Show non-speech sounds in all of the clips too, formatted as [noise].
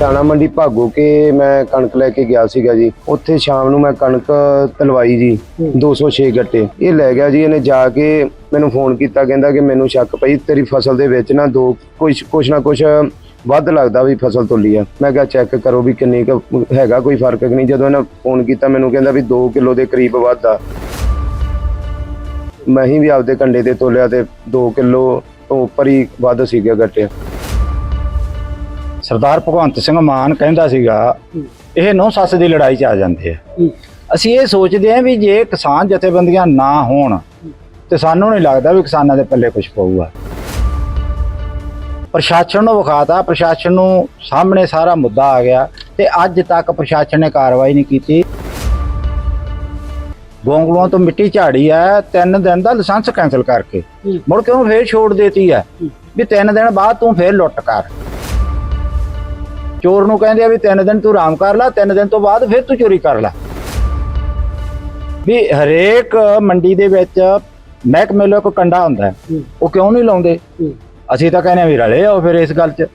ਦਾਣਾ ਮੰਡੀ ਭਾਗੋ ਕੇ ਮੈਂ ਕਣਕ ਲੈ ਕੇ ਗਿਆ ਸੀਗਾ ਜੀ। ਉੱਥੇ ਸ਼ਾਮ ਨੂੰ ਮੈਂ ਕਣਕ ਤਲਵਾਈ ਜੀ 206 ਗੱਟੇ। ਇਹ ਲੈ ਗਿਆ ਜੀ ਇਹਨੇ ਜਾ ਕੇ ਮੈਨੂੰ ਫੋਨ ਕੀਤਾ ਕਹਿੰਦਾ ਕਿ ਮੈਨੂੰ ਸ਼ੱਕ ਪਈ ਤੇਰੀ ਫਸਲ ਦੇ ਵਿੱਚ ਨਾ ਦੋ ਕੁਛ ਕੁਛ ਨਾ ਕੁਛ ਵੱਧ ਲੱਗਦਾ ਵੀ ਫਸਲ ਤੁੱਲੀ ਆ। ਮੈਂ ਕਿਹਾ ਚੈੱਕ ਕਰੋ ਵੀ ਕਿੰਨੀ ਕੁ ਹੈਗਾ ਕੋਈ ਫ਼ਰਕ ਕਿ ਨਹੀਂ? ਜਦੋਂ ਇਹਨੇ ਫੋਨ ਕੀਤਾ ਮੈਨੂੰ ਕਹਿੰਦਾ ਵੀ 2 ਕਿਲੋ ਦੇ ਕਰੀਬ ਵੱਧ ਆ। ਮੈਂ ਹੀ ਵੀ ਆਪਦੇ ਕੰਡੇ ਤੇ ਤੋਲਿਆ ਤੇ 2 ਕਿਲੋ ਤੋਂ ਉੱਪਰ ਹੀ ਵੱਧ ਸੀਗਾ ਗੱਟੇ। ਸਰਦਾਰ ਭਗਵੰਤ ਸਿੰਘ ਮਾਨ ਕਹਿੰਦਾ ਸੀਗਾ ਇਹ ਨੌ ਸੱਸ ਦੀ ਲੜਾਈ 'ਚ ਆ ਜਾਂਦੇ ਆ। ਅਸੀਂ ਇਹ ਸੋਚਦੇ ਹਾਂ ਵੀ ਜੇ ਕਿਸਾਨ ਜਥੇਬੰਦੀਆਂ ਨਾ ਹੋਣ ਤੇ ਸਾਨੂੰ ਨਹੀਂ ਲੱਗਦਾ ਵੀ ਕਿਸਾਨਾਂ ਦੇ ਪੱਲੇ ਕੁਝ ਪਊਗਾ। ਪ੍ਰਸ਼ਾਸਨ ਨੂੰ ਵਿਖਾਤਾ ਪ੍ਰਸ਼ਾਸਨ ਨੂੰ ਸਾਹਮਣੇ ਸਾਰਾ ਮੁੱਦਾ ਆ ਗਿਆ ਤੇ ਅੱਜ ਤੱਕ ਪ੍ਰਸ਼ਾਸਨ ਨੇ ਕਾਰਵਾਈ ਨਹੀਂ ਕੀਤੀ। ਗੋਂਗਲੂਆਂ ਤੋਂ ਮਿੱਟੀ ਝਾੜੀ ਆ ਤਿੰਨ ਦਿਨ ਦਾ ਲਾਇਸੈਂਸ ਕੈਨਸਲ ਕਰਕੇ। ਮੁੜ ਕੇ ਉਹਨੂੰ ਫੇਰ ਛੋੜ ਦੇਤੀ ਆ ਵੀ ਤਿੰਨ ਦਿਨ ਬਾਅਦ ਤੂੰ ਫੇਰ ਲੁੱਟ ਕਰ। ਚੋਰ ਨੂੰ ਕਹਿੰਦੇ ਆ ਵੀ ਤਿੰਨ ਦਿਨ ਤੂੰ ਆਰਾਮ ਕਰ ਲੈ ਤਿੰਨ ਦਿਨ ਤੋਂ ਬਾਅਦ ਫਿਰ ਤੂੰ ਚੋਰੀ ਕਰ ਲੈ। ਵੀ ਹਰੇਕ ਮੰਡੀ ਦੇ ਵਿੱਚ ਮਹਿਕਮੇ ਲੋ ਕੋ ਕੰਡਾ ਹੁੰਦਾ ਹੈ। ਉਹ ਕਿਉਂ ਨਹੀਂ ਲਾਉਂਦੇ? ਅਸੀਂ ਤਾਂ ਕਹਿੰਦੇ ਆ ਵੀ ਰਲੇ ਆਓ ਫਿਰ ਇਸ ਗੱਲ 'ਚ।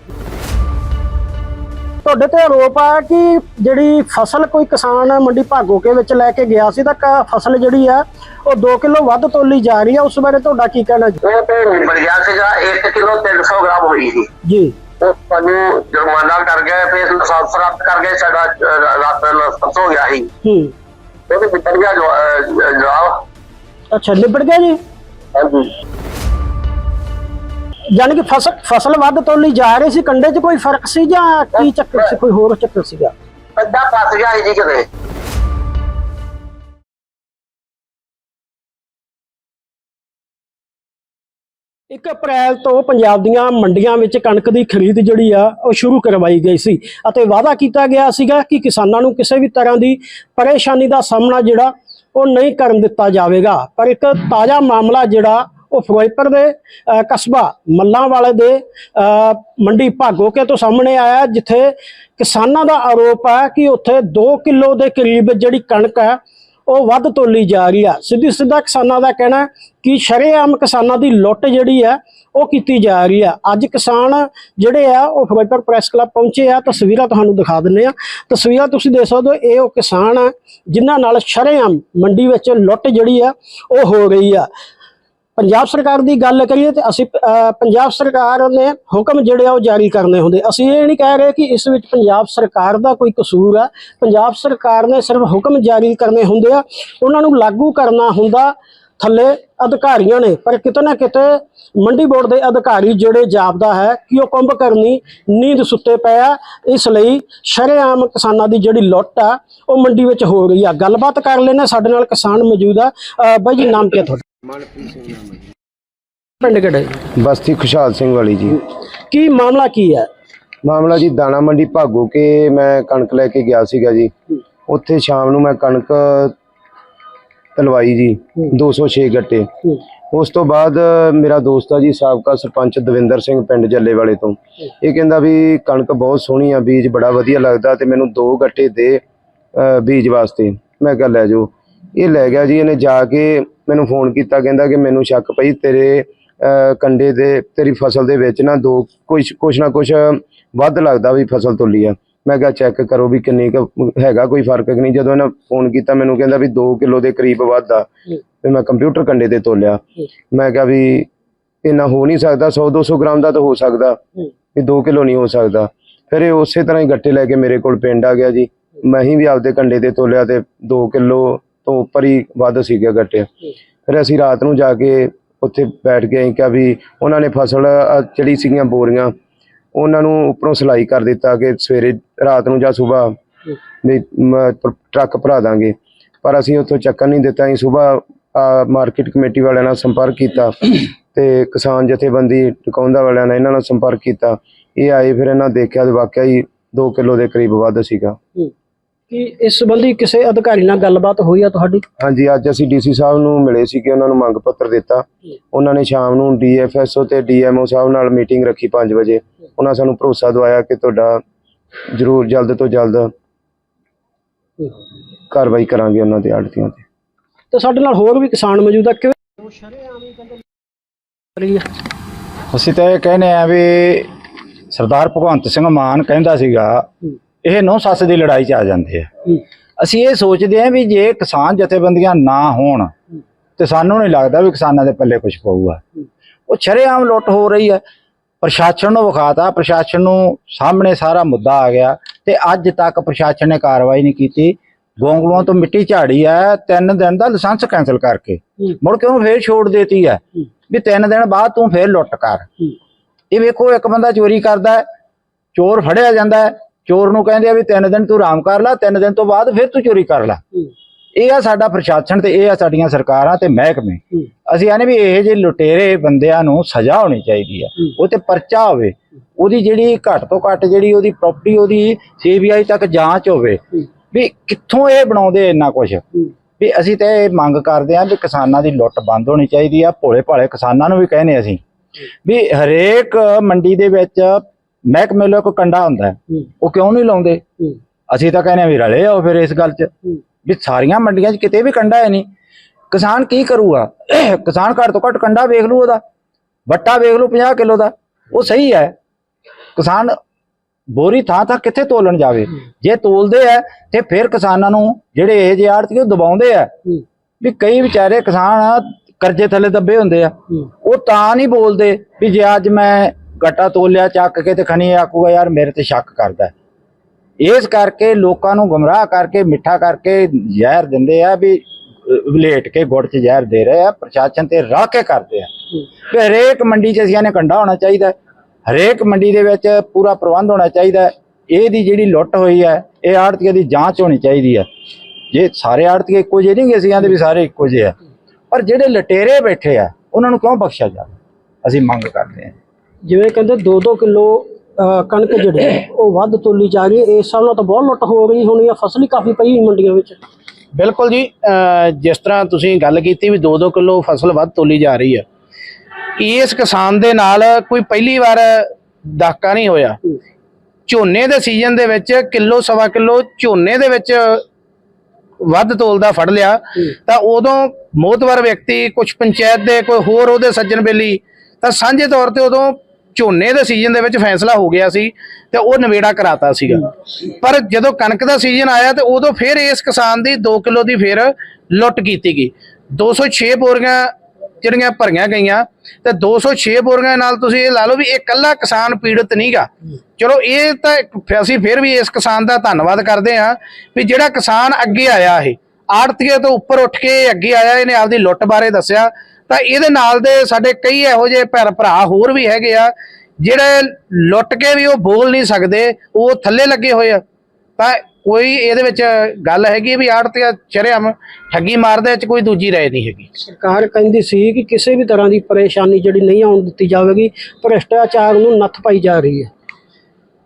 ਤੁਹਾਡੇ ਤੇ ਆਰੋਪ ਆ ਕਿ ਜਿਹੜੀ ਫਸਲ ਕੋਈ ਕਿਸਾਨ ਮੰਡੀ ਭਾਗੋਕੇ ਵਿੱਚ ਲੈ ਕੇ ਗਿਆ ਸੀ ਤਾਂ ਕ- ਫਸਲ ਜਿਹੜੀ ਆ ਉਹ 2 ਕਿਲੋ ਵੱਧ ਤੋਲੀ ਜਾ ਰਹੀ ਆ। ਉਸ ਬਾਰੇ ਤੁਹਾਡਾ ਕੀ ਕਹਿਣਾ ਜੀ? ਉਹ ਤੇ ਨਿਬੜ ਗਿਆ ਸੀਗਾ 1 ਕਿਲੋ 300 ਗ੍ਰਾਮ ਹੋਈ ਸੀ। ਜੀ। ਉਹ ਸਾਨੂੰ ਜੁਰਮਾਨਾ ਕਰ ਗਏ ਫਿਰ ਲਾਇਸੈਂਸ ਰੱਦ ਕਰ ਗਏ ਸਾਡਾ ਅਹ, ਰੱਦ ਲਾਇਸੈਂਸ ਹੋ ਗਿਆ ਸੀ। ਹੂੰ। ਉਹ ਤੇ ਨਿਬੜ ਗਿਆ ਜਵਾਬ। ਅੱਛਾ ਨਿਬੜ ਗਿਆ ਜੀ? ਹਾਂਜੀ। ਯਾਨੀ ਕਿ ਫਸਲ ਫਸਲ ਵੱਧ ਤੋਲੀ ਜਾ ਰਹੀ ਸੀ ਕੰਡੇ 'ਚ ਕੋਈ ਫ਼ਰਕ ਸੀ ਜਾਂ ਕੀ ਚੱਕਰ ਸੀ ਕੋਈ ਹੋਰ ਚੱਕਰ ਸੀਗਾ? ਅੱਧਾ ਫਸ ਗਿਆ ਸੀ ਜੀ ਕਿਤੇ। ਇੱਕ ਅਪ੍ਰੈਲ ਤੋਂ ਪੰਜਾਬ ਦੀਆਂ ਮੰਡੀਆਂ ਵਿੱਚ ਕਣਕ ਦੀ ਖਰੀਦ ਜਿਹੜੀ ਆ, ਉਹ ਸ਼ੁਰੂ ਕਰਵਾਈ ਗਈ ਸੀ ਅਤੇ ਵਾਅਦਾ ਕੀਤਾ ਗਿਆ ਸੀਗਾ ਕਿ ਕਿਸਾਨਾਂ ਨੂੰ ਕਿਸੇ ਵੀ ਤਰ੍ਹਾਂ ਦੀ ਪਰੇਸ਼ਾਨੀ ਦਾ ਸਾਹਮਣਾ ਜਿਹੜਾ, ਉਹ ਨਹੀਂ ਕਰਨ ਦਿੱਤਾ ਜਾਵੇਗਾ। ਪਰ ਇੱਕ ਤਾਜ਼ਾ ਮਾਮਲਾ ਜਿਹੜਾ, ਉਹ ਫਿਰੋਜ਼ਪੁਰ ਦੇ ਕਸਬਾ ਮੱਲਾਂ ਵਾਲੇ ਦੇ ਮੰਡੀ ਭਾਗੋਕੇ ਤੋਂ ਸਾਹਮਣੇ ਆਇਆ ਜਿੱਥੇ ਕਿਸਾਨਾਂ ਦਾ ਆਰੋਪ ਹੈ ਕਿ ਉੱਥੇ 2 ਕਿਲੋ ਦੇ ਕਰੀਬ ਜਿਹੜੀ ਕਣਕ ਹੈ ਉਹ ਵੱਧ ਤੋਲੀ ਜਾ ਰਹੀ ਆ। ਸਿੱਧੀ ਸਿੱਧਾ ਕਿਸਾਨਾਂ ਦਾ ਕਹਿਣਾ ਕਿ ਸ਼ਰੇਆਮ ਕਿਸਾਨਾਂ ਦੀ ਲੁੱਟ ਜਿਹੜੀ ਆ ਉਹ ਕੀਤੀ ਜਾ ਰਹੀ ਆ। ਅੱਜ ਕਿਸਾਨ ਜਿਹੜੇ ਆ, ਉਹ ਫਿਰੋਜ਼ਪੁਰ ਪ੍ਰੈਸ ਕਲੱਬ ਪਹੁੰਚੇ ਆ। ਤਸਵੀਰਾਂ ਤੁਹਾਨੂੰ ਦਿਖਾ ਦਿੰਨੇ ਆ। ਤਸਵੀਰਾਂ ਤੁਸੀਂ ਦੇਖ ਸਕਦੇ ਹੋ, ਇਹ ਉਹ ਕਿਸਾਨ ਆ, ਜਿਨ੍ਹਾਂ ਨਾਲ ਸ਼ਰੇਆਮ ਮੰਡੀ ਵਿੱਚ ਲੁੱਟ ਜਿਹੜੀ ਆ, ਉਹ ਹੋ ਰਹੀ ਆ। ਪੰਜਾਬ ਸਰਕਾਰ ਦੀ ਗੱਲ ਕਰੀਏ ਤੇ ਅਸੀਂ ਪੰਜਾਬ ਸਰਕਾਰ ਨੇ ਹੁਕਮ ਜਿਹੜੇ ਆ ਉਹ ਜਾਰੀ ਕਰਨੇ ਹੁੰਦੇ। ਅਸੀਂ ਇਹ ਨਹੀਂ ਕਹਿ ਰਹੇ ਕਿ ਇਸ ਵਿੱਚ ਪੰਜਾਬ ਸਰਕਾਰ ਦਾ ਕੋਈ ਕਸੂਰ ਆ। ਪੰਜਾਬ ਸਰਕਾਰ ਨੇ ਸਿਰਫ ਹੁਕਮ ਜਾਰੀ ਕਰਨੇ ਹੁੰਦੇ ਆ। ਉਹਨਾਂ ਨੂੰ ਲਾਗੂ ਕਰਨਾ ਹੁੰਦਾ ਥੱਲੇ ਅਧਿਕਾਰੀਆਂ ਨੇ, ਪਰ ਕਿਤੇ ਨਾ ਕਿਤੇ ਮੰਡੀ ਬੋਰਡ ਦੇ ਅਧਿਕਾਰੀ ਜਿਹੜੇ ਜਾਪਦਾ ਹੈ ਕਿ ਉਹ ਕੁੰਭ ਕਰਨੀ ਨੀਂਦ ਸੁੱਤੇ ਪਏ ਆ। ਇਸ ਲਈ ਸ਼ਰੇਆਮ ਕਿਸਾਨਾਂ ਦੀ ਜਿਹੜੀ ਲੁੱਟ ਆ, ਉਹ ਮੰਡੀ ਵਿੱਚ ਹੋ ਰਹੀ ਆ। ਗੱਲਬਾਤ ਕਰ ਲੈਣੇ ਸਾਡੇ ਨਾਲ ਕਿਸਾਨ ਮੌਜੂਦ ਆ। ਬਾਈ ਜੀ, ਨਾਮ ਕੀ ਤੁਹਾਡਾ? ਹੈ ਤੁਹਾਡਾ ਪਿੰਡ ਕਿਹੜਾ ਜੀ? ਬਸਤੀ ਖੁਸ਼ਹਾਲ ਸਿੰਘ ਵਾਲੀ ਜੀ। ਕੀ ਮਾਮਲਾ ਕੀ ਹੈ? ਮਾਮਲਾ ਜੀ ਦਾਣਾ ਮੰਡੀ ਭਾਗੋ ਕੇ ਮੈਂ ਕਣਕ ਲੈ ਕੇ ਗਿਆ ਸੀਗਾ ਜੀ। ਉੱਥੇ ਸ਼ਾਮ ਨੂੰ ਮੈਂ ਕਣਕ ਤਲਵਾਈ ਜੀ 206 ਗੱਟੇ। ਉਸ ਤੋਂ ਬਾਅਦ ਮੇਰਾ ਦੋਸਤ ਆ ਜੀ ਸਾਬਕਾ ਸਰਪੰਚ ਦਵਿੰਦਰ ਸਿੰਘ ਪਿੰਡ ਜੱਲੇ ਵਾਲੇ ਤੋਂ। ਇਹ ਕਹਿੰਦਾ ਵੀ ਕਣਕ ਬਹੁਤ ਸੋਹਣੀ ਆ ਬੀਜ ਬੜਾ ਵਧੀਆ ਲੱਗਦਾ ਤੇ ਮੈਨੂੰ ਦੋ ਗੱਟੇ ਦੇ ਬੀਜ ਵਾਸਤੇ। ਮੈਂ ਕਿਹਾ ਲੈ ਜਾਓ। ਇਹ ਲੈ ਗਿਆ ਜੀ ਇਹਨੇ ਜਾ ਕੇ ਮੈਨੂੰ ਫੋਨ ਕੀਤਾ ਕਹਿੰਦਾ ਕਿ ਮੈਨੂੰ ਸ਼ੱਕ ਪਈ ਤੇਰੇ ਕੰਡੇ ਦੇ ਤੇਰੀ ਫਸਲ ਦੇ ਵਿੱਚ ਨਾ ਦੋ ਕੁਛ ਕੁਛ ਨਾ ਕੁਛ ਵੱਧ ਲੱਗਦਾ ਵੀ ਫਸਲ ਤੁੱਲੀ ਆ। ਮੈਂ ਕਿਹਾ ਚੈੱਕ ਕਰੋ ਵੀ ਕਿੰਨੀ ਕੁ ਹੈਗਾ ਕੋਈ ਫ਼ਰਕ ਕਿ ਨਹੀਂ। ਜਦੋਂ ਇਹਨੇ ਫੋਨ ਕੀਤਾ ਮੈਨੂੰ ਕਹਿੰਦਾ ਵੀ 2 ਕਿਲੋ ਦੇ ਕਰੀਬ ਵੱਧ ਆ। ਤੇ ਮੈਂ ਕੰਪਿਊਟਰ ਕੰਡੇ ਤੇ ਤੋਲਿਆ। ਮੈਂ ਕਿਹਾ ਵੀ ਇੰਨਾ ਹੋ ਨਹੀਂ ਸਕਦਾ 100 200 ਗ੍ਰਾਮ ਦਾ ਤਾਂ ਹੋ ਸਕਦਾ। ਵੀ 2 ਕਿਲੋ ਨਹੀਂ ਹੋ ਸਕਦਾ। ਫਿਰ ਇਹ ਉਸੇ ਤਰ੍ਹਾਂ ਹੀ ਗੱਟੇ ਲੈ ਕੇ ਮੇਰੇ ਕੋਲ ਪਿੰਡ ਆ ਗਿਆ ਜੀ। ਮੈਂ ਹੀ ਵੀ ਆਪਦੇ ਕੰਡੇ ਤੇ ਤੋਲਿਆ ਤੇ 2 ਕਿਲੋ ਤੋਂ ਉੱਪਰ ਹੀ ਵੱਧ ਸੀਗਾ ਗੱਟੇ। ਫਿਰ ਅਸੀਂ ਰਾਤ ਨੂੰ ਜਾ ਕੇ ਉੱਥੇ ਬੈਠ ਕੇ ਅਸੀਂ ਕਿਹਾ ਵੀ ਉਹਨਾਂ ਨੇ ਫਸਲ ਜਿਹੜੀ ਸੀਗੀਆਂ ਬੋਰੀਆਂ ਉਹਨਾਂ ਨੂੰ ਉੱਪਰੋਂ ਸਲਾਈ ਕਰ ਦਿੱਤਾ ਕਿ ਸਵੇਰੇ ਰਾਤ ਨੂੰ ਜਾਂ ਸਵੇਰ ਟਰੱਕ ਭਰਾ ਦਾਂਗੇ। ਪਰ ਅਸੀਂ ਉੱਥੋਂ ਚੱਕਰ ਨਹੀਂ ਦਿੱਤਾ ਅਸੀਂ ਸਵੇਰ ਮਾਰਕੀਟ ਕਮੇਟੀ ਵਾਲਿਆਂ ਨਾਲ ਸੰਪਰਕ ਕੀਤਾ ਤੇ ਕਿਸਾਨ ਜਥੇਬੰਦੀ ਟਿਕਾਉਂਦਾ ਵਾਲਿਆਂ ਨਾਲ ਇਹਨਾਂ ਨਾਲ ਸੰਪਰਕ ਕੀਤਾ। ਇਹ ਆਏ ਫਿਰ ਇਹਨਾਂ ਦੇਖਿਆ ਤੇ ਵਾਕਿਆ ਹੀ 2 ਕਿਲੋ ਦੇ ਕਰੀਬ ਵੱਧ ਸੀਗਾ। ਕੀ ਇਸ ਸੰਬੰਧੀ ਕਿਸੇ ਅਧਿਕਾਰੀ ਨਾਲ ਗੱਲਬਾਤ ਹੋਈ ਆ ਤੁਹਾਡੀ? ਹਾਂਜੀ ਅੱਜ ਅਸੀਂ ਡੀਸੀ ਸਾਹਿਬ ਨੂੰ ਮਿਲੇ ਸੀ ਕਿ ਉਹਨਾਂ ਨੂੰ ਮੰਗ ਪੱਤਰ ਦਿੱਤਾ। ਉਹਨਾਂ ਨੇ ਸ਼ਾਮ ਨੂੰ ਡੀਐਫਐਸਓ ਤੇ ਡੀਐਮਓ ਸਾਹਿਬ ਨਾਲ ਮੀਟਿੰਗ ਰੱਖੀ 5 ਵਜੇ। ਉਹਨਾਂ ਸਾਨੂੰ ਭਰੋਸਾ ਦਵਾਇਆ ਕਿ ਤੁਹਾਡਾ ਜ਼ਰੂਰ ਜਲਦ ਤੋਂ ਜਲਦ ਕਾਰਵਾਈ ਕਰਾਂਗੇ ਉਹਨਾਂ ਦੇ ਆੜਤੀਆਂ ਤੇ। ਤੇ ਸਾਡੇ ਨਾਲ ਹੋਰ ਵੀ ਕਿਸਾਨ ਮੌਜੂਦ ਆ। ਕਿਉਂ ਅਸੀਂ ਤਾਂ ਇਹ ਕਹਿੰਦੇ ਆ ਵੀ ਸਰਦਾਰ ਭਗਵੰਤ ਸਿੰਘ ਮਾਨ ਕਹਿੰਦਾ ਸੀਗਾ ਇਹ ਨੌ ਸੱਸ ਦੀ ਲੜਾਈ 'ਚ ਆ ਜਾਂਦੇ ਆ। ਅਸੀਂ ਇਹ ਸੋਚਦੇ ਹਾਂ ਵੀ ਜੇ ਕਿਸਾਨ ਜਥੇਬੰਦੀਆਂ ਨਾ ਹੋਣ ਤੇ ਸਾਨੂੰ ਨਹੀਂ ਲੱਗਦਾ ਵੀ ਕਿਸਾਨਾਂ ਦੇ ਪੱਲੇ ਕੁਝ ਪਊਗਾ ਉਹ ਸ਼ਰੇਆਮ ਲੁੱਟ ਹੋ ਰਹੀ ਹੈ ਪ੍ਰਸ਼ਾਸਨ ਨੂੰ ਵਿਖਾਤਾ ਪ੍ਰਸ਼ਾਸਨ ਨੂੰ ਸਾਹਮਣੇ ਸਾਰਾ ਮੁੱਦਾ ਆ ਗਿਆ ਤੇ ਅੱਜ ਤੱਕ ਪ੍ਰਸ਼ਾਸਨ ਨੇ ਕਾਰਵਾਈ ਨਹੀਂ ਕੀਤੀ ਗੋਂਗਲੂਆਂ ਤੋਂ ਮਿੱਟੀ ਝਾੜੀ ਹੈ ਤਿੰਨ ਦਿਨ ਦਾ ਲਾਇਸੈਂਸ ਕੈਨਸਲ ਕਰਕੇ। ਮੁੜ ਕੇ ਉਹਨੂੰ ਫੇਰ ਛੋੜ ਦੇਤੀ ਹੂੰ। ਵੀ ਤਿੰਨ ਦਿਨ ਬਾਅਦ ਤੂੰ ਫੇਰ ਲੁੱਟ ਕਰ। ਇਹ ਵੇਖੋ ਇੱਕ ਬੰਦਾ ਚੋਰੀ ਕਰਦਾ ਚੋਰ ਫੜਿਆ ਜਾਂਦਾ ਚੋਰ ਨੂੰ ਕਹਿੰਦੇ ਆ ਵੀ ਤਿੰਨ ਦਿਨ ਤੂੰ ਆਰਾਮ ਕਰ ਲੈ ਤਿੰਨ ਦਿਨ ਤੋਂ ਬਾਅਦ ਫਿਰ ਤੂੰ ਚੋਰੀ ਕਰ ਲੈ। ਇਹ ਆ ਸਾਡਾ ਪ੍ਰਸ਼ਾਸਨ ਤੇ ਇਹ ਆ ਸਾਡੀਆਂ ਸਰਕਾਰਾਂ ਤੇ ਮਹਿਕਮੇ। ਅਸੀਂ ਆਨੇ ਵੀ ਇਹ ਜਿਹੇ ਲੁਟੇਰੇ ਬੰਦਿਆਂ ਨੂੰ ਸਜ਼ਾ ਹੋਣੀ ਚਾਹੀਦੀ ਹੂੰ। ਉਹ ਤੇ ਪਰਚਾ ਹੋਵੇ ਉਹਦੀ ਜਿਹੜੀ ਘੱਟ ਤੋਂ ਘੱਟ ਜਿਹੜੀ ਉਹਦੀ ਪ੍ਰਾਪਰਟੀ ਉਹਦੀ ਸੀਬੀਆਈ ਤੱਕ ਜਾਂਚ ਹੋਵੇ। ਵੀ ਕਿੱਥੋਂ ਇਹ ਬਣਾਉਂਦੇ ਇੰਨਾ ਕੁਝ। ਵੀ ਅਸੀਂ ਤੇ ਇਹ ਮੰਗ ਕਰਦੇ ਹਾਂ ਵੀ ਕਿਸਾਨਾਂ ਦੀ ਲੁੱਟ ਬੰਦ ਹੋਣੀ ਚਾਹੀਦੀ ਆ ਭੋਲੇ ਭਾਲੇ ਕਿਸਾਨਾਂ ਨੂੰ ਵੀ ਕਹਿੰਦੇ ਅਸੀਂ ਵੀ ਹਰੇਕ ਮੰਡੀ ਦੇ ਵਿੱਚ ਮਹਿਕਮੇ ਲੋ ਇੱਕ ਕੰਡਾ ਹੁੰਦਾ। ਉਹ ਕਿਉਂ ਨਹੀਂ ਲਾਉਂਦੇ। ਅਸੀਂ ਤਾਂ ਕਹਿੰਦੇ ਵੀ ਰਲੇ ਆਓ ਫਿਰ ਇਸ ਗੱਲ 'ਚ। ਵੀ ਸਾਰੀਆਂ ਮੰਡੀਆਂ 'ਚ ਕਿਤੇ ਵੀ ਕੰਡਾ ਹੈ ਨਹੀਂ। ਕਿਸਾਨ ਕੀ ਕਰੂਗਾ? [coughs] ਕਿਸਾਨ ਘੱਟ ਤੋਂ ਘੱਟ ਕੰਡਾ ਵੇਖ ਲੂ ਉਹਦਾ। ਵੱਟਾ ਵੇਖ ਲੂ 50 ਕਿਲੋ ਦਾ। ਉਹ ਸਹੀ ਹੈ। ਕਿਸਾਨ ਬੋਰੀ ਥਾਂ ਥਾਂ ਕਿੱਥੇ ਤੋਲਣ ਜਾਵੇ? ਜੇ ਤੋਲਦੇ ਆ ਤੇ ਫਿਰ ਕਿਸਾਨਾਂ ਨੂੰ ਜਿਹੜੇ ਇਹ ਜਿਹੇ ਆੜਤੀ ਉਹ ਦਬਾਉਂਦੇ ਆ। ਵੀ ਕਈ ਵਿਚਾਰੇ ਕਿਸਾਨ ਕਰਜ਼ੇ ਥੱਲੇ ਦੱਬੇ ਹੁੰਦੇ ਆ। ਉਹ ਤਾਂ ਨਹੀਂ ਬੋਲਦੇ ਵੀ ਜੇ ਅੱਜ ਮੈਂ ਗੱਟਾ ਤੋਲਿਆ ਚੱਕ ਕੇ ਤੇ ਖਣੀ ਆਕੂਗਾ ਯਾਰ ਮੇਰੇ ਤੇ ਸ਼ੱਕ ਕਰਦਾ ਇਸ ਕਰਕੇ ਲੋਕਾਂ ਨੂੰ ਗੁੰਮਰਾਹ ਕਰਕੇ ਮਿੱਠਾ ਕਰਕੇ ਜ਼ਹਿਰ ਦਿੰਦੇ ਆ ਵੀ ਅਹ, ਲੇਟ ਕੇ ਗੁੜ ਚ ਜ਼ਹਿਰ ਦੇ ਰਹੇ ਆ ਪ੍ਰਸ਼ਾਸਨ ਤੇ ਰਾਹ ਕੇ ਕਰਦੇ ਆ। ਵੀ ਹਰੇਕ ਮੰਡੀ 'ਚ ਅਸੀਂ ਨੇ ਕੰਡਾ ਹੋਣਾ ਚਾਹੀਦਾ ਹਰੇਕ ਮੰਡੀ ਦੇ ਵਿੱਚ ਪੂਰਾ ਪ੍ਰਬੰਧ ਹੋਣਾ ਚਾਹੀਦਾ ਇਹਦੀ ਜਿਹੜੀ ਲੁੱਟ ਹੋਈ ਹੈ ਇਹ ਆੜਤੀਆਂ ਦੀ ਜਾਂਚ ਹੋਣੀ ਚਾਹੀਦੀ ਹੈ। ਜੇ ਸਾਰੇ ਆੜਤੀਏ ਇੱਕੋ ਜਿਹੇ ਨਹੀਂ ਅਸੀਂ ਆਂਦੇ ਵੀ ਸਾਰੇ ਇੱਕੋ ਜਿਹੇ ਆ। ਪਰ ਜਿਹੜੇ ਲਟੇਰੇ ਬੈਠੇ ਆ ਉਹਨਾਂ ਨੂੰ ਕਿਉਂ ਬਖਸ਼ਿਆ ਜਾਵੇ? ਅਸੀਂ ਮੰਗ ਕਰਦੇ ਹਾਂ। ਜਿਵੇਂ ਕਹਿੰਦੇ 2-2 ਕਿਲੋ ਕਣਕ ਜਿਹੜੀ ਉਹ ਵੱਧ ਤੋਲੀ ਜਾ ਰਹੀ ਹੈ ਇਸ ਹਿਸਾਬ ਨਾਲ ਤਾਂ ਬਹੁਤ ਲੁੱਟ ਹੋ ਰਹੀ ਹੋਣੀ ਹੈ ਫਸਲ ਹੀ ਕਾਫੀ ਪਈ ਮੰਡੀਆਂ ਵਿੱਚ। ਬਿਲਕੁਲ ਜੀ ਜਿਸ ਤਰ੍ਹਾਂ ਤੁਸੀਂ ਗੱਲ ਕੀਤੀ ਵੀ 2-2 ਕਿਲੋ ਫਸਲ ਵੱਧ ਤੋਲੀ ਜਾ ਰਹੀ ਹੈ ਇਸ ਕਿਸਾਨ ਦੇ ਨਾਲ ਕੋਈ ਪਹਿਲੀ ਵਾਰ ਡਾਕਾ ਨਹੀਂ ਹੋਇਆ। ਝੋਨੇ ਦੇ ਸੀਜ਼ਨ ਦੇ ਵਿੱਚ ਕਿਲੋ ਸਵਾ ਕਿਲੋ ਝੋਨੇ ਦੇ ਵਿੱਚ ਵੱਧ ਤੋਲਦਾ ਫੜ ਲਿਆ। ਤਾਂ ਉਦੋਂ ਮੋਤਵਰ ਵਿਅਕਤੀ ਕੁਝ ਪੰਚਾਇਤ ਦੇ ਕੋਈ ਹੋਰ ਉਹਦੇ ਸੱਜਣ ਬੇਲੀ ਤਾਂ ਸਾਂਝੇ ਤੌਰ ਤੇ ਉਦੋਂ ਝੋਨੇ ਦੇ ਸੀਜ਼ਨ ਦੇ ਵਿੱਚ ਫੈਸਲਾ ਹੋ ਗਿਆ ਸੀ ਤੇ ਉਹ ਨਵੇੜਾ ਕਰਾਤਾ ਸੀਗਾ। ਪਰ ਜਦੋਂ ਕਣਕ ਦਾ ਸੀਜ਼ਨ ਆਇਆ ਤੇ ਉਦੋਂ ਫਿਰ ਇਸ ਕਿਸਾਨ ਦੀ 2 ਕਿਲੋ ਦੀ ਫਿਰ ਲੁੱਟ ਕੀਤੀ ਗਈ। 206 ਬੋਰੀਆਂ ਜਿਹੜੀਆਂ ਭਰੀਆਂ ਗਈਆਂ ਤੇ 206 ਬੋਰੀਆਂ ਨਾਲ ਤੁਸੀਂ ਇਹ ਲਾ ਲਓ ਵੀ ਇਹ ਇਕੱਲਾ ਕਿਸਾਨ ਪੀੜਤ ਨਹੀਂਗਾ। ਚਲੋ ਇਹ ਤਾਂ ਅਸੀਂ ਫਿਰ ਵੀ ਇਸ ਕਿਸਾਨ ਦਾ ਧੰਨਵਾਦ ਕਰਦੇ ਹਾਂ ਵੀ ਜਿਹੜਾ ਕਿਸਾਨ ਅੱਗੇ ਆਇਆ ਇਹ। ਆੜਤੀਏ ਤੋਂ ਉੱਪਰ ਉੱਠ ਕੇ ਇਹ ਅੱਗੇ ਆਇਆ, ਇਹਨੇ ਆਪਦੀ ਲੁੱਟ ਬਾਰੇ ਦੱਸਿਆ। ਤਾਂ ਇਹਦੇ ਨਾਲ ਦੇ ਸਾਡੇ ਕਈ ਇਹੋ ਜਿਹੇ ਭੈਣ ਭਰਾ ਹੋਰ ਵੀ ਹੈਗੇ ਆ ਜਿਹੜੇ ਲੁੱਟ ਕੇ ਵੀ ਉਹ ਬੋਲ ਨਹੀਂ ਸਕਦੇ ਉਹ ਥੱਲੇ ਲੱਗੇ ਹੋਏ ਆ। ਤਾਂ ਕੋਈ ਇਹਦੇ ਵਿੱਚ ਗੱਲ ਹੈਗੀ ਵੀ ਆੜਤੀਆ ਚਰਿਆਮ ਠੱਗੀ ਮਾਰਦੇ ਚ ਕੋਈ ਦੂਜੀ ਰਾਏ ਨਹੀਂ ਹੈਗੀ। ਸਰਕਾਰ ਕਹਿੰਦੀ ਸੀ ਕਿ ਕਿਸੇ ਵੀ ਤਰ੍ਹਾਂ ਦੀ ਪਰੇਸ਼ਾਨੀ ਜਿਹੜੀ ਨਹੀਂ ਆਉਣ ਦਿੱਤੀ ਜਾਵੇਗੀ ਭ੍ਰਿਸ਼ਟਾਚਾਰ ਨੂੰ ਨੱਥ ਪਾਈ ਜਾ ਰਹੀ ਹੈ।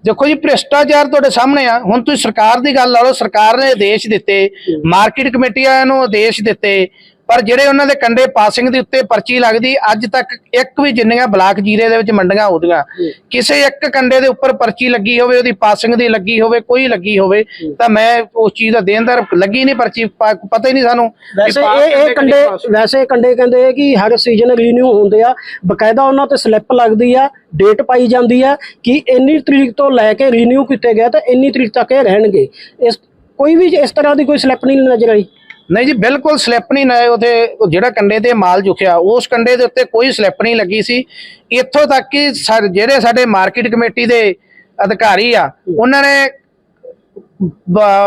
ਦੇਖੋ ਜੀ ਭ੍ਰਿਸ਼ਟਾਚਾਰ ਤੁਹਾਡੇ ਸਾਹਮਣੇ ਆ। ਹੁਣ ਤੁਸੀਂ ਸਰਕਾਰ ਦੀ ਗੱਲ ਲਾ ਲਓ ਸਰਕਾਰ ਨੇ ਆਦੇਸ਼ ਦਿੱਤੇ ਮਾਰਕੀਟ ਕਮੇਟੀਆਂ ਨੂੰ ਆਦੇਸ਼ ਦਿੱਤੇ ਪਰ ਜਿਹੜੇ ਉਹਨਾਂ ਦੇ ਕੰਡੇ ਪਾਸਿੰਗ ਦੇ ਉੱਤੇ ਪਰਚੀ ਲੱਗਦੀ ਅੱਜ ਤੱਕ ਇੱਕ ਵੀ ਜਿੰਨੀਆਂ ਬਲਾਕ ਜੀਰੇ ਦੇ ਵਿੱਚ ਮੰਡੀਆਂ ਉਹਦੀਆਂ ਕਿਸੇ ਇੱਕ ਕੰਡੇ ਦੇ ਉੱਪਰ ਪਰਚੀ ਲੱਗੀ ਹੋਵੇ ਉਹਦੀ ਪਾਸਿੰਗ ਦੀ ਲੱਗੀ ਹੋਵੇ ਕੋਈ ਲੱਗੀ ਹੋਵੇ ਤਾਂ ਮੈਂ ਉਸ ਚੀਜ਼ ਦਾ ਦੇਣਦਾਰ ਲੱਗੀ ਨਹੀਂ ਪਰਚੀ ਪਤਾ ਹੀ ਨਹੀਂ ਸਾਨੂੰ ਵੈਸੇ ਇਹ ਇਹ ਕੰਡੇ ਵੈਸੇ ਕੰਡੇ ਕਹਿੰਦੇ ਆ ਕਿ ਹਰ ਸੀਜ਼ਨ ਰੀਨਿਊ ਹੁੰਦੇ ਆ ਬਕਾਇਦਾ ਉਹਨਾਂ ਤੇ ਸਲਿੱਪ ਲੱਗਦੀ ਆ ਡੇਟ ਪਾਈ ਜਾਂਦੀ ਆ ਕਿ ਇੰਨੀ ਤਰੀਕ ਤੋਂ ਲੈ ਕੇ ਰੀਨਿਊ ਕੀਤੇ ਗਏ ਤਾਂ ਇੰਨੀ ਤਰੀਕ ਤੱਕ ਇਹ ਰਹਿਣਗੇ। ਇਸ ਕੋਈ ਵੀ ਇਸ ਤਰ੍ਹਾਂ ਦੀ ਕੋਈ ਸਲਿੱਪ ਨਹੀਂ ਨਜ਼ਰ ਆਈ। ਨਹੀਂ ਜੀ, ਬਿਲਕੁਲ ਸਲਿੱਪ ਨਹੀਂ ਨਾ ਉਥੇ ਜਿਹੜਾ ਕੰਡੇ ਤੇ ਮਾਲ ਜੁਖਿਆ ਉਸ ਕੰਡੇ ਦੇ ਉੱਤੇ ਕੋਈ ਸਲਿੱਪ ਨਹੀਂ ਲੱਗੀ ਸੀ। ਇੱਥੋਂ ਤੱਕ ਕਿ ਸਾ- ਜਿਹੜੇ ਸਾਡੇ ਮਾਰਕੀਟ ਕਮੇਟੀ ਦੇ ਅਧਿਕਾਰੀ ਆ, ਉਹਨਾਂ ਨੇ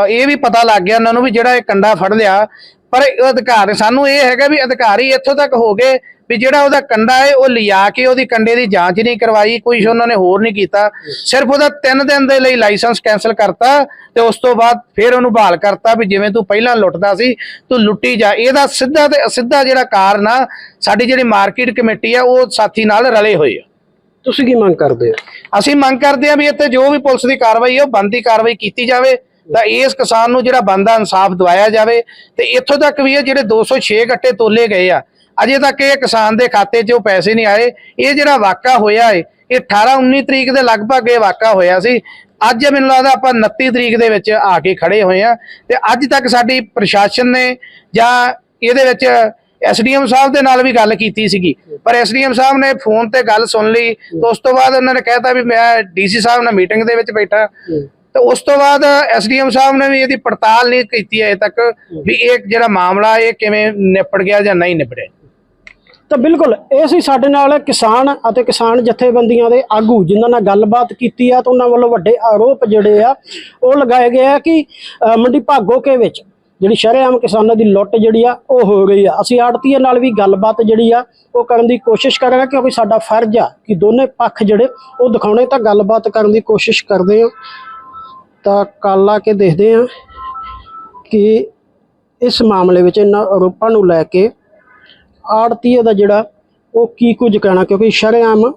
ਇਹ ਵੀ ਪਤਾ ਲੱਗ ਗਿਆ ਉਹਨਾਂ ਨੂੰ ਵੀ ਜਿਹੜਾ ਇਹ ਕੰਡਾ ਫੜ ਲਿਆ ਪਰ ਅਧਿਕਾਰ ਸਾਨੂੰ ਇਹ ਹੈਗਾ ਵੀ ਅਧਿਕਾਰੀ ਇੱਥੋਂ ਤੱਕ ਹੋ ਗਏ ਵੀ ਜਿਹੜਾ ਉਹਦਾ ਕੰਡਾ ਹੈ ਉਹ ਲਿਆ ਕੇ ਉਹਦੀ ਕੰਡੇ ਦੀ ਜਾਂਚ ਨਹੀਂ ਕਰਵਾਈ ਕੋਈ ਉਹਨਾਂ ਨੇ ਹੋਰ ਨਹੀਂ ਕੀਤਾ। ਸਿਰਫ ਉਹਦਾ 3 ਦਿਨ ਦੇ ਲਈ ਲਾਇਸੈਂਸ ਕੈਨਸਲ ਕਰਤਾ ਤੇ ਉਸ ਤੋਂ ਬਾਅਦ ਫਿਰ ਉਹਨੂੰ ਬਹਾਲ ਕਰਤਾ ਵੀ ਜਿਵੇਂ ਤੂੰ ਪਹਿਲਾਂ ਲੁੱਟਦਾ ਸੀ ਤੂੰ ਲੁੱਟੀ ਜਾ। ਇਹਦਾ ਸਿੱਧਾ ਤੇ ਅਸਿੱਧਾ ਜਿਹੜਾ ਕਾਰਨ ਆ ਸਾਡੀ ਜਿਹੜੀ ਮਾਰਕੀਟ ਕਮੇਟੀ ਆ ਉਹ ਸਾਥੀ ਨਾਲ ਰਲੇ ਹੋਏ ਆ। ਤੁਸੀਂ ਕੀ ਮੰਗ ਕਰਦੇ ਹੋ? ਅਸੀਂ ਮੰਗ ਕਰਦੇ ਹਾਂ ਵੀ ਇੱਥੇ ਜੋ ਵੀ ਪੁਲਿਸ ਦੀ ਕਾਰਵਾਈ ਹੈ ਉਹ ਬੰਦੀ ਕਾਰਵਾਈ ਕੀਤੀ ਜਾਵੇ। ਤਾਂ ਇਸ ਕਿਸਾਨ ਨੂੰ ਜਿਹੜਾ ਬੰਦਾ ਇਨਸਾਫ ਦਿਵਾਇਆ ਜਾਵੇ ਤੇ ਇੱਥੋਂ ਤੱਕ ਵੀ ਇਹ ਜਿਹੜੇ 206 ਗੱਟੇ ਤੋਲੇ ਗਏ ਆ, ਅਜੇ ਤੱਕ ਇਹ ਕਿਸਾਨ ਦੇ ਖਾਤੇ 'ਚ ਉਹ ਪੈਸੇ ਨਹੀਂ ਆਏ। ਇਹ ਜਿਹੜਾ ਵਾਕਾ ਹੋਇਆ ਏ, ਇਹ 18 19 ਤਰੀਕ ਦੇ ਲਗਭਗ ਇਹ ਵਾਕਾ ਹੋਇਆ ਸੀ। ਅੱਜ ਮੈਨੂੰ ਲੱਗਦਾ ਆਪਾਂ 29 ਤਰੀਕ ਦੇ ਵਿੱਚ ਆ ਕੇ ਖੜੇ ਹੋਏ ਆ ਤੇ ਅੱਜ ਤੱਕ ਸਾਡੀ ਪ੍ਰਸ਼ਾਸਨ ਨੇ ਜਾਂ ਇਹਦੇ ਵਿੱਚ ਐਸਡੀਐਮ ਸਾਹਿਬ ਦੇ ਨਾਲ ਵੀ ਗੱਲ ਕੀਤੀ ਸੀਗੀ। ਪਰ ਐਸਡੀਐਮ ਸਾਹਿਬ ਨੇ ਫੋਨ ਤੇ ਗੱਲ ਸੁਣ ਲਈ ਉਸ ਤੋਂ ਬਾਅਦ ਉਹਨਾਂ ਨੇ ਕਹਿਤਾ ਵੀ ਮੈਂ ਡੀਸੀ ਸਾਹਿਬ ਨਾਲ ਮੀਟਿੰਗ ਦੇ ਵਿੱਚ ਬੈਠਾ। ਤੇ ਉਸ ਤੋਂ ਬਾਅਦ ਐਸਡੀਐਮ ਸਾਹਿਬ ਨੇ ਵੀ ਇਹਦੀ ਪੜਤਾਲ ਨਹੀਂ ਕੀਤੀ ਹੈ ਤੱਕ ਵੀ ਇਹ ਜਿਹੜਾ ਮਾਮਲਾ ਇਹ ਕਿਵੇਂ ਨਿਪਟ ਗਿਆ ਜਾਂ ਨਹੀਂ ਨਿਪੜਿਆ ਤਾਂ ਬਿਲਕੁਲ, ਇਹ ਸੀ ਸਾਡੇ ਨਾਲ ਕਿਸਾਨ ਅਤੇ ਕਿਸਾਨ ਜਥੇਬੰਦੀਆਂ ਦੇ ਆਗੂ, ਜਿਨ੍ਹਾਂ ਨਾਲ ਗੱਲਬਾਤ ਕੀਤੀ ਆ ਤਾਂ ਉਹਨਾਂ ਵੱਲੋਂ ਵੱਡੇ ਆਰੋਪ ਜਿਹੜੇ ਆ, ਉਹ ਲਗਾਏ ਗਏ ਆ ਕਿ ਮੰਡੀ ਭਾਗੋਕੇ ਵਿੱਚ ਜਿਹੜੀ ਸ਼ਰੇਆਮ ਕਿਸਾਨਾਂ ਦੀ ਲੁੱਟ ਜਿਹੜੀ ਆ, ਉਹ ਹੋ ਗਈ ਆ। ਅਸੀਂ ਆੜਤੀਏ ਨਾਲ ਵੀ ਗੱਲਬਾਤ ਜਿਹੜੀ ਆ, ਉਹ ਕਰਨ ਦੀ ਕੋਸ਼ਿਸ਼ ਕਰਾਂਗੇ ਕਿਉਂਕਿ ਸਾਡਾ ਫਰਜ਼ ਆ ਕਿ ਦੋਨੇ ਪੱਖ ਜਿਹੜੇ, ਉਹ ਦਿਖਾਉਣੇ ਤਾਂ ਗੱਲਬਾਤ ਕਰਨ ਦੀ ਕੋਸ਼ਿਸ਼ ਕਰਦੇ ਆ ਤਾਂ ਕੱਲ ਲਾ ਕੇ ਦੇਖਦੇ ਆ ਕਿ ਇਸ ਮਾਮਲੇ ਵਿੱਚ ਇਹਨਾਂ ਆਰੋਪਾਂ ਨੂੰ ਲੈ ਕੇ ਆੜਤੀਏ ਦਾ ਜਿਹੜਾ ਉਹ ਕੀ ਕੁਝ ਕਹਿਣਾ ਕਿਉਂਕਿ ਸ਼ਰੇਆਮ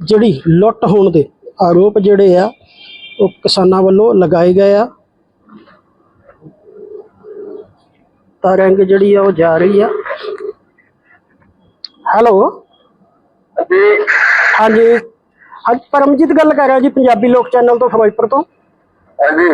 ਜਿਹੜੀ ਲੁੱਟ ਹੋਣ ਦੇ ਆਰੋਪ ਜਿਹੜੇ ਆ ਉਹ ਕਿਸਾਨਾਂ ਵੱਲੋਂ ਲਗਾਏ ਗਏ ਆ। ਤਾਂ ਰੰਗ ਜਿਹੜੀ ਆ ਉਹ ਜਾ ਰਹੀ ਆ। ਹੈਲੋ? ਹਾਂਜੀ। ਹਾਂਜੀ। ਪਰਮਜੀਤ ਗੱਲ ਕਰ ਰਿਹਾ ਜੀ ਪੰਜਾਬੀ ਲੋਕ ਚੈਨਲ ਤੋਂ ਫਿਰੋਜ਼ਪੁਰ ਤੋਂ। ਹਾਂਜੀ।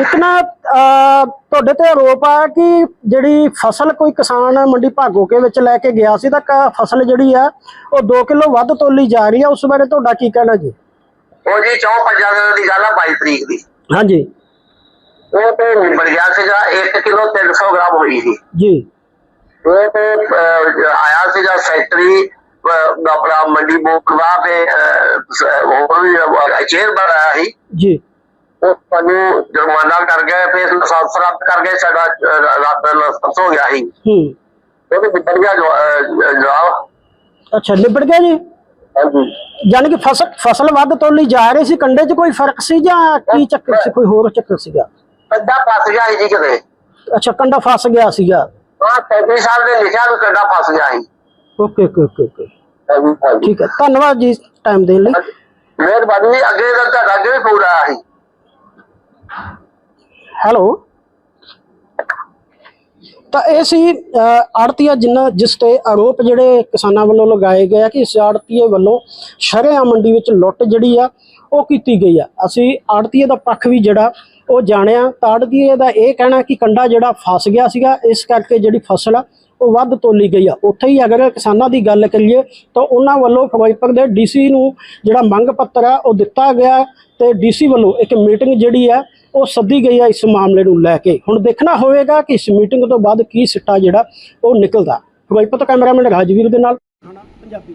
ਇੱਕ ਨਾ ਤੁਹਾਡੇ ਤੇ ਆਰੋਪ ਆ ਕਿ ਜਿਹੜੀ ਫਸਲ ਕੋਈ ਕਿਸਾਨ ਮੰਡੀ ਭਾਗੋਕੇ ਵਿੱਚ ਲੈ ਕੇ ਗਿਆ ਸੀ ਤਾਂ ਕ- ਫਸਲ ਜਿਹੜੀ ਆ ਉਹ 2 ਕਿਲੋ ਵੱਧ ਤੋਲੀ ਜਾ ਰਹੀ ਆ। ਉਸ ਬਾਰੇ ਤੁਹਾਡਾ ਕੀ ਕਹਿਣਾ ਜੀ? ਉਹ ਜੀ ਚੌ ਪੰਜਾਂ ਦਿਨਾਂ ਦੀ ਗੱਲ ਆ 22 ਤਰੀਕ ਦੀ। ਹਾਂਜੀ। ਉਹ ਤੇ ਨਿਬੜ ਗਿਆ ਸੀਗਾ 1 ਕਿਲੋ 300 ਗ੍ਰਾਮ ਹੋਈ ਸੀ। ਜੀ। ਉਹ ਤੇ ਆਇਆ ਸੀਗਾ ਸੈਕਟਰੀ ਅਹ, ਆਪਣਾ ਮੰਡੀ ਮੋਕਵਾ ਤੇ ਹੋਰ ਵੀ ਚੇਅਰ ਬਣਾਇਆ ਸੀ। ਜੀ। ਉਹ ਸਾਨੂੰ ਜੁਰਮਾਨਾ ਕਰ ਗਏ ਫਿਰ ਲਾਇਸੈਂਸ ਰੱਦ ਕਰ ਗਏ ਸਾਡਾ ਰੱਦ ਲਾਇਸੈਂਸ ਹੋ ਗਿਆ ਸੀ। ਹੂੰ। ਉਹ ਤੇ ਨਿਬੜ ਗਿਆ ਜਵਾਬ। ਅੱਛਾ ਨਿਬੜ ਗਿਆ ਜੀ? ਹਾਂਜੀ। ਯਾਨੀ ਕਿ ਫਸਲ ਫਸਲ ਵੱਧ ਤੋਲੀ ਜਾ ਰਹੀ ਸੀ ਕੰਡੇ 'ਚ ਕੋਈ ਫ਼ਰਕ ਸੀ ਜਾਂ ਕੀ ਚੱਕਰ ਸੀ ਕੋਈ ਹੋਰ ਚੱਕਰ ਸੀਗਾ? ਕੱਡਾ ਫਸ ਗਿਆ ਸੀ ਜੀ ਕਿਤੇ। ਅੱਛਾ ਕੰਡਾ ਫਸ ਗਿਆ ਸੀਗਾ? ਹਾਂ 33 ਸਾਲ ਦੇ ਲਿਖਿਆ ਨੂੰ ਕੱਡਾ ਫਸ ਗਿਆ ਸੀ। Okay okay okay okay. ਹਾਂਜੀ ਹਾਂਜੀ। ਠੀਕ ਹੈ ਧੰਨਵਾਦ ਜੀ ਟਾਈਮ ਦੇਣ ਲਈ। ਮਿਹਰਬਾਨੀ ਜੀ, ਅੱਗੇ ਦਾ ਤੁਹਾਡਾ ਅੱਗੇ ਵੀ ਪੂਰਾ ਸੀ। ਹੈਲੋ। ਤਾਂ ਇਹ ਸੀ ਆੜਤੀਆ ਜਿੰਨਾ ਜਿਸ ਤੇ ਆਰੋਪ ਜਿਹੜੇ ਕਿਸਾਨਾਂ ਵੱਲੋਂ ਲਗਾਏ ਗਏ ਆ ਕਿ ਇਸ ਆੜਤੀਏ ਵੱਲੋਂ ਸ਼ਰੇਆਮ ਮੰਡੀ ਵਿੱਚ ਲੁੱਟ ਜਿਹੜੀ ਆ, ਉਹ ਕੀਤੀ ਗਈ ਆ। ਅਸੀਂ ਆੜਤੀਏ ਦਾ ਪੱਖ ਵੀ ਜਿਹੜਾ ਉਹ ਜਾਣਿਆ। ਤਾਂ ਆੜਤੀਏ ਦਾ ਇਹ ਕਹਿਣਾ ਕਿ ਕੰਡਾ ਜਿਹੜਾ ਫਸ ਗਿਆ ਸੀਗਾ, ਇਸ ਕਰਕੇ ਜਿਹੜੀ ਫਸਲ ਆ, ਉਹ ਵੱਧ ਤੋਲੀ ਗਈ ਆ। ਉੱਥੇ ਹੀ ਅਗਰ ਕਿਸਾਨਾਂ ਦੀ ਗੱਲ ਕਰੀਏ, ਤਾਂ ਉਹਨਾਂ ਵੱਲੋਂ ਫਿਰੋਜ਼ਪੁਰ ਦੇ ਡੀਸੀ ਨੂੰ ਜਿਹੜਾ ਮੰਗ ਪੱਤਰ ਆ, ਉਹ ਦਿੱਤਾ ਗਿਆ। ਤੇ ਡੀਸੀ ਵੱਲੋਂ ਇੱਕ ਮੀਟਿੰਗ ਜਿਹੜੀ ਆ ਉਹ ਸੱਦੀ ਗਈ ਆ ਇਸ ਮਾਮਲੇ ਨੂੰ ਲੈ ਕੇ। ਹੁਣ ਦੇਖਣਾ ਹੋਵੇਗਾ ਕਿ ਇਸ ਮੀਟਿੰਗ ਤੋਂ ਬਾਅਦ ਕੀ ਸਿੱਟਾ ਜਿਹੜਾ ਉਹ ਨਿਕਲਦਾ। ਫਿਰੋਜ਼ਪੁਰ ਤੋਂ ਕੈਮਰਾਮੈਨ ਰਾਜਵੀਰ ਦੇ ਨਾਲ। ਪੰਜਾਬੀ